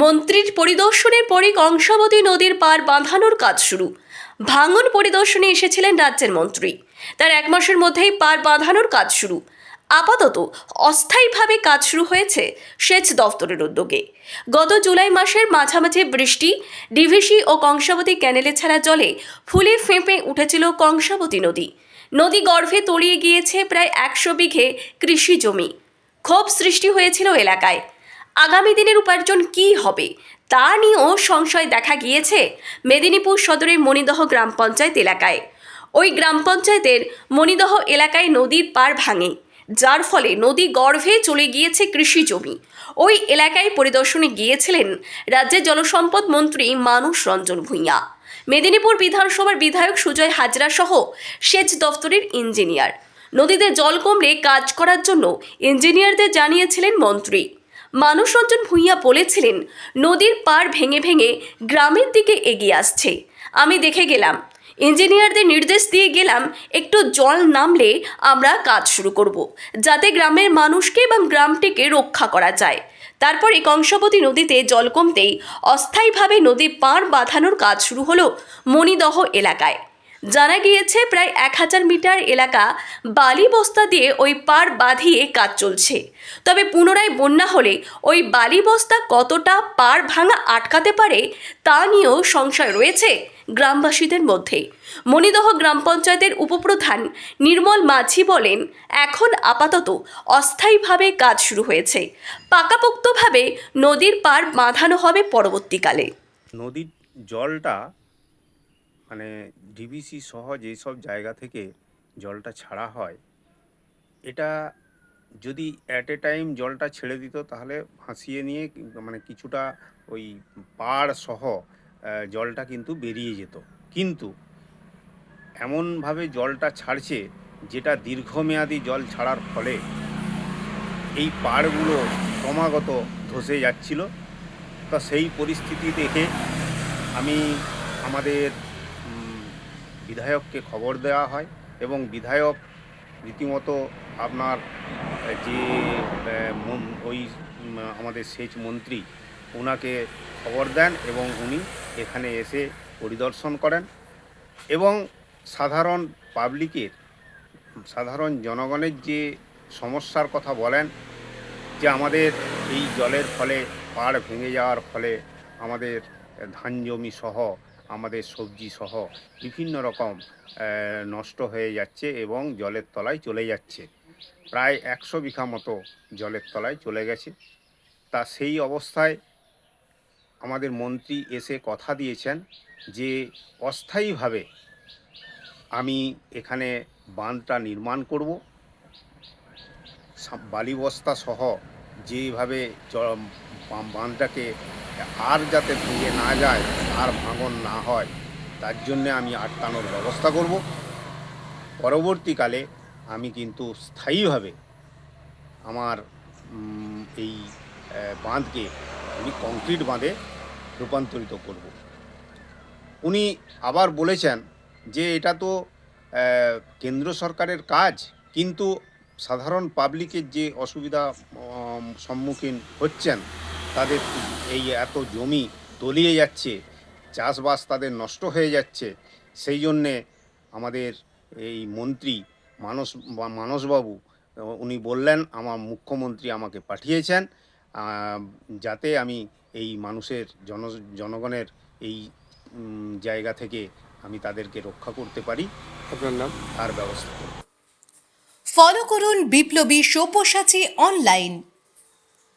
মন্ত্রীর পরিদর্শনের পরই কংসাবতী নদীর পার বাঁধানোর কাজ শুরু। ভাঙন পরিদর্শনে এসেছিলেন রাজ্যের মন্ত্রী। তার এক মাসের মধ্যেই পার বাঁধানোর কাজ শুরু। আপাতত অস্থায়ীভাবে কাজ শুরু হয়েছে সেচ দফতরের উদ্যোগে। গত জুলাই মাসের মাঝামাঝি বৃষ্টি, ডিভিসি ও কংসাবতী ক্যানেলে ছাড়া জলে ফুলে ফেঁপে উঠেছিল কংসাবতী নদী। নদী গর্ভে তলিয়ে গিয়েছে প্রায় একশো বিঘে কৃষি জমি। ক্ষোভ সৃষ্টি হয়েছিল এলাকায়। আগামী দিনের উপার্জন কী হবে? তা নিয়েও সংশয় দেখা গিয়েছে মেদিনীপুর সদরের মণিদহ গ্রাম পঞ্চায়েত এলাকায়। ওই গ্রাম পঞ্চায়েতের মণিদহ এলাকায় নদীর পার ভাঙে, যার ফলে নদী গর্ভে চলে গিয়েছে কৃষি জমি। ওই এলাকায় পরিদর্শনে গিয়েছিলেন রাজ্যের জলসম্পদ মন্ত্রী মানুষ রঞ্জন ভূঁইয়া। মেদিনীপুর বিধানসভার বিধায়ক সুজয় হাজরা সহ সেচ দফতরের ইঞ্জিনিয়ার। নদীতে জল কমলে কাজ করার জন্য ইঞ্জিনিয়ারদের জানিয়েছিলেন মন্ত্রী। মানুষ রঞ্জন ভূঁইয়া বলেছিলেন, নদীর পাড় ভেঙে ভেঙে গ্রামের দিকে এগিয়ে আসছে। আমি দেখে গেলাম, ইঞ্জিনিয়ারদের নির্দেশ দিয়ে গেলাম, একটু জল নামলে আমরা কাজ শুরু করব, যাতে গ্রামের মানুষকে এবং গ্রামটিকে রক্ষা করা যায়। তারপরে কংসাবতী নদীতে জল কমতেই অস্থায়ীভাবে নদী পাড় বাঁধানোর কাজ শুরু হলো মণিদহ এলাকায়। জানা গিয়েছে, প্রায় এক হাজার মিটার এলাকা বালি বস্তা দিয়ে ওই পার বাঁধিয়ে কাজ চলছে। তবে পুনরায় বন্যা হলে ওই বালি বস্তা কতটা পার ভাঙা আটকাতে পারে, তা নিয়েও সংশয় রয়েছে গ্রামবাসীদের মধ্যে। মণিদহ গ্রাম পঞ্চায়েতের উপপ্রধান নির্মল মাঝি বলেন, এখন আপাতত অস্থায়ীভাবে কাজ শুরু হয়েছে। পাকাপোক্তভাবে নদীর পার বাঁধানো হবে পরবর্তীকালে। নদীর জলটা মানে ডিবিসি সহ যেসব জায়গা থেকে জলটা ছাড়া হয়, এটা যদি অ্যাট এ টাইম জলটা ছেড়ে দিত তাহলে ভাসিয়ে নিয়ে মানে কিছুটা ওই পাড় সহ জলটা কিন্তু বেরিয়ে যেত। কিন্তু এমনভাবে জলটা ছাড়ছে যেটা দীর্ঘমেয়াদী জল ছাড়ার ফলে এই পাড়গুলো ক্রমাগত ধসে যাচ্ছিল। তা সেই পরিস্থিতি দেখে আমি আমাদের বিধায়ককে খবর দেওয়া হয় এবং বিধায়ক রীতিমতো আপনার যে ওই আমাদের সেচ মন্ত্রী ওনাকে খবর দেন এবং উনি এখানে এসে পরিদর্শন করেন এবং সাধারণ পাবলিকের, সাধারণ জনগণের যে সমস্যার কথা বলেন, যে আমাদের এই জলের ফলে পাড় ভেঙে যাওয়ার ফলে আমাদের ধান জমি সহ আমাদের সবজি সহ বিভিন্ন রকম নষ্ট হয়ে যাচ্ছে এবং জলের তলায় চলে যাচ্ছে। প্রায় একশো বিঘা মতো জলের তলায় চলে গেছে। তা সেই অবস্থায় আমাদের মন্ত্রী এসে কথা দিয়েছেন যে, অস্থায়ীভাবে আমি এখানে বাঁধটা নির্মাণ করব। সা- বালি বস্তা সহ যেভাবে বাঁধটাকে আর যাতে ভেঙে না যায় আর ভাঙন না হয়, তার জন্যে আমি আটকানোর ব্যবস্থা করব। পরবর্তীকালে আমি কিন্তু স্থায়ীভাবে আমার এই বাঁধকে আমি কংক্রিট বাঁধে রূপান্তরিত করব। উনি আবার বলেছেন যে এটা তো কেন্দ্র সরকারের কাজ, কিন্তু সাধারণ পাবলিকের যে অসুবিধা সম্মুখীন হচ্ছেন, তাদের এই এত জমি তলিয়ে যাচ্ছে চাষবাস তাদের নষ্ট হয়ে যাচ্ছে সেই জন্যে আমাদের এই মন্ত্রী মানস বা মানসবাবু উনি বললেন আমার মুখ্যমন্ত্রী আমাকে পাঠিয়েছেন যাতে আমি এই মানুষের জন জনগণের এই জায়গা থেকে আমি তাদেরকে রক্ষা করতে পারি। আপনার নাম? তার ব্যবস্থা ফলো করুন বিপ্লবী সব্যসাচী অনলাইন।